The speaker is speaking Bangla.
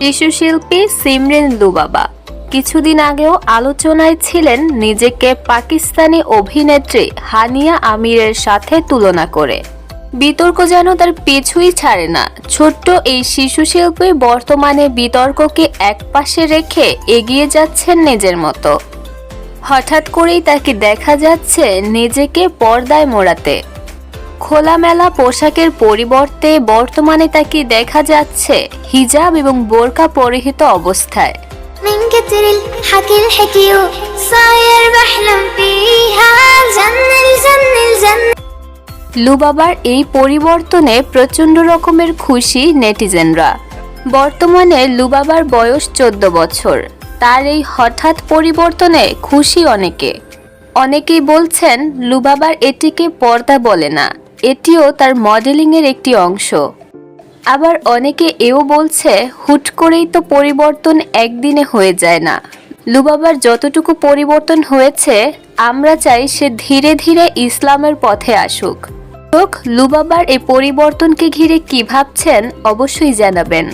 শিশুশিল্পী সিমরেন লুবাবা কিছুদিন আগেও আলোচনায় ছিলেন নিজেকে পাকিস্তানি অভিনেত্রী হানিয়া আমিরের সাথে তুলনা করে। বিতর্ক যেন তার পিছুই ছাড়ে না। ছোট্ট এই শিশু শিল্পী বর্তমানে বিতর্ককে একপাশে রেখে এগিয়ে যাচ্ছেন নিজের মতো। হঠাৎ করেই তাকে দেখা যাচ্ছে নিজেকে পর্দায় মোড়াতে। খোলামেলা পোশাকের পরিবর্তে বর্তমানে তাকে দেখা যাচ্ছে হিজাব এবং বোরকা পরিহিত অবস্থায় من كتر الحكي الحكيو صاير بحلم فيها الجنة الجنة الجنة লুবাবার এই পরিবর্তনে প্রচণ্ড রকমের খুশি নেটিজেনরা বর্তমানে লুবাবার বয়স চোদ্দ বছর তার এই হঠাৎ পরিবর্তনে খুশি অনেকে অনেকেই বলছেন লুবাবার এটিকে পর্দা বলে না এটিও তার মডেলিংয়ের একটি অংশ। আবার অনেকে এও বলছে, হুট করেই তো পরিবর্তন একদিনে হয়ে যায় না। লুবাবার যতটুকু পরিবর্তন হয়েছে, আমরা চাই সে ধীরে ধীরে ইসলামের পথে আসুক। লুবাবার এই পরিবর্তনকে ঘিরে কি ভাবছেন, অবশ্যই জানাবেন।